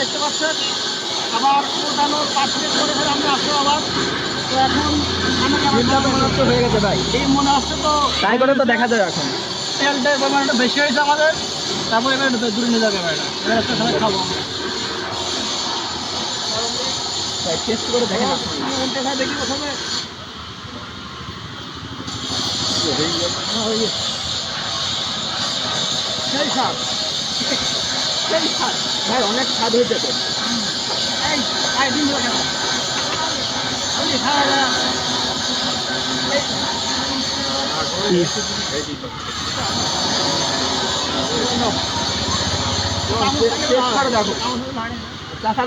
দেখতে পাচ্ছেন আবার ওঠানোর পাঁচ মিনিট করে ফের আমরা আসব আবার। তো এখন তো হয়ে গেছে ভাই। এই মনে হচ্ছে তো ট্রাই করে তো দেখা যায় এখন। তেলটার পরিমাণটা বেশি হয়েছে আমাদের তারপরে এবার একটু দূরে নিয়ে যাবে এবার এবার একটা সময় খাব। টেস্ট করে দেখেন দেখি প্রথমে। সেই স্বাদ সেই স্বাদ ভাই অনেক স্বাদ হয়েছে তো এই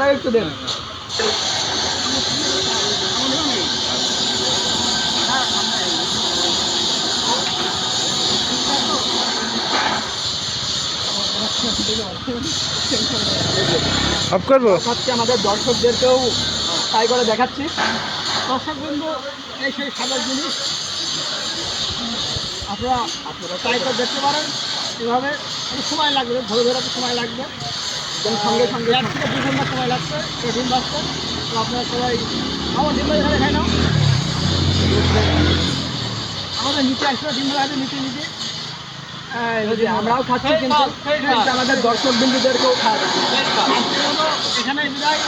একটু দিন অফ করব? হচ্ছে আমাদের দর্শকদেরকেও ট্রাই করে দেখাচ্ছি। দর্শক বন্ধু এই সেই সাদার জিনিস আপনারা আপনারা ট্রাই করে দেখতে পারেন। এভাবে একটু সময় লাগবে ধরে ধরে একটু সময় লাগবে। একদম সঙ্গে সঙ্গে এক থেকে দু ঘণ্টা সময় লাগছে এই ডিম বাঁচতে তো আপনারা সবাই আমার ডিম বাজা খাই নাও। আমাদের নিচে আসলে ডিম বাজা নিচে নিচে। আমরাও খাচ্ছি কিন্তু কিন্তু আমাদের দর্শক বিন্দুদেরকেও খাওয়া এখানে বিদায়।